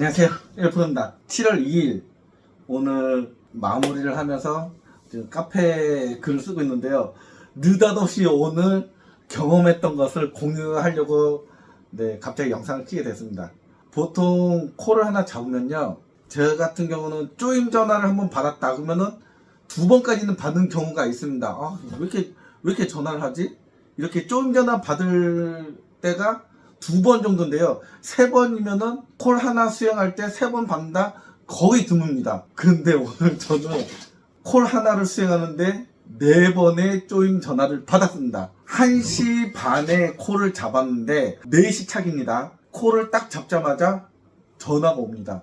안녕하세요. 일프입니다. 7월 2일 오늘 마무리를 하면서 카페 글을 쓰고 있는데요. 느닷없이 오늘 경험했던 것을 공유하려고 네, 갑자기 영상을 키게 됐습니다. 보통 콜을 하나 잡으면요. 저 같은 경우는 쪼임 전화를 한번 받았다 그러면은 두 번까지는 받은 경우가 있습니다. 아, 왜 이렇게 왜 이렇게 전화를 하지? 이렇게 쪼임 전화 받을 때가 두 번 정도인데요. 세 번이면은 콜 하나 수행할 때 세 번 받는다 거의 드뭅니다. 근데 오늘 저는 콜 하나를 수행하는데 네 번의 쪼임 전화를 받았습니다. 1시 반에 콜을 잡았는데 4시 착입니다. 콜을 딱 잡자마자 전화가 옵니다.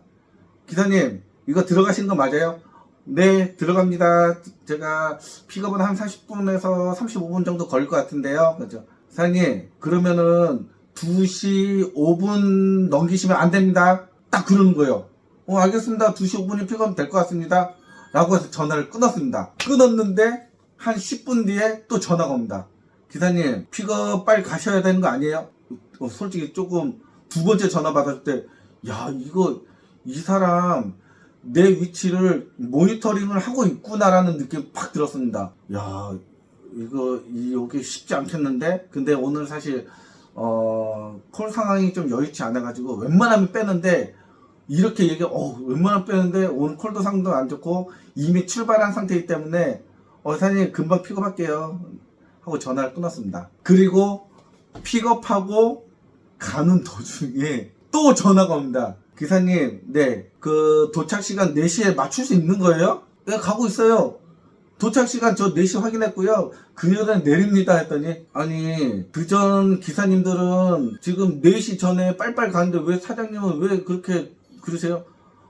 기사님, 이거 들어가신 거 맞아요? 네, 들어갑니다. 제가 픽업은 한 40분에서 35분 정도 걸릴 것 같은데요. 그죠? 사장님, 그러면은 2시 5분 넘기시면 안 됩니다. 딱 그러는 거예요. 어, 알겠습니다. 2시 5분이 픽업 될것 같습니다. 라고 해서 전화를 끊었습니다. 끊었는데 한 10분 뒤에 또 전화가 옵니다. 기사님, 픽업 빨리 가셔야 되는 거 아니에요? 어, 솔직히 조금 두 번째 전화 받았을 때, 야, 이거, 이 사람, 내 위치를 모니터링을 하고 있구나라는 느낌이 팍 들었습니다. 야, 이거, 이게 쉽지 않겠는데? 근데 오늘 사실, 어, 콜 상황이 좀 여의치 않아가지고, 웬만하면 빼는데, 이렇게 얘기, 어, 웬만하면 빼는데, 오늘 콜도 상도 안 좋고, 이미 출발한 상태이기 때문에, 어, 사장님, 금방 픽업할게요. 하고 전화를 끊었습니다. 그리고, 픽업하고, 가는 도중에, 또 전화가 옵니다. 기사님, 네, 그, 도착 시간 4시에 맞출 수 있는 거예요? 네, 가고 있어요. 도착 시간 저 4시 확인했고요. 그녀는 내립니다 했더니 아니 그전 기사님들은 지금 4시 전에 빨빨 가는데 왜 사장님은 왜 그렇게 그러세요?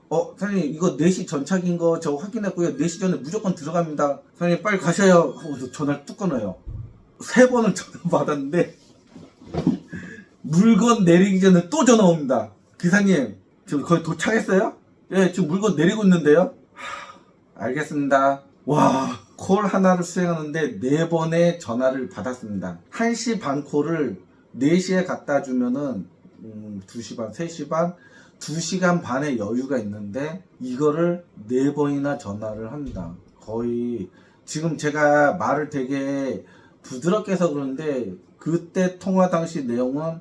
어 사장님 이거 4시 전착인 거 저 확인했고요. 4시 전에 무조건 들어갑니다. 사장님 빨리 가셔요. 하고 전화를 뚝 끊어요. 세 번을 전화 받았는데 물건 내리기 전에 또 전화 옵니다. 기사님 지금 거의 도착했어요? 예 지금 물건 내리고 있는데요. 하, 알겠습니다. 와, 콜 하나를 수행하는데 네 번의 전화를 받았습니다. 1시 반 콜을 4시에 갖다 주면은 음, 2시 반, 3시 반, 2시간 반의 여유가 있는데 이거를 네 번이나 전화를 합니다. 거의 지금 제가 말을 되게 부드럽게 해서 그러는데 그때 통화 당시 내용은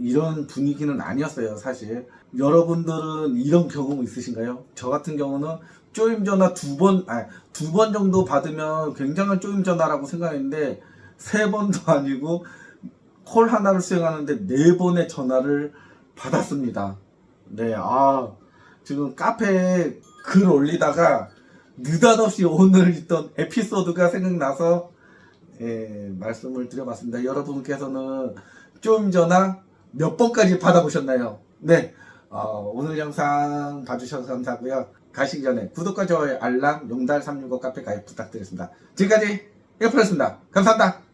이런 분위기는 아니었어요, 사실. 여러분들은 이런 경험 있으신가요? 저 같은 경우는 쪼임 전화 두 번, 아, 두번 정도 받으면 굉장한 쪼임 전화라고 생각했는데, 세 번도 아니고, 콜 하나를 수행하는데 네 번의 전화를 받았습니다. 네, 아, 지금 카페에 글 올리다가 느닷없이 오늘 있던 에피소드가 생각나서, 예, 말씀을 드려봤습니다. 여러분께서는 쪼임 전화 몇 번까지 받아보셨나요? 네, 어, 오늘 영상 봐주셔서 감사하고요. 가시기 전에 구독과 좋아요, 알람, 용달 365 카페 가입 부탁드리겠습니다. 지금까지 1프로였습니다. 감사합니다.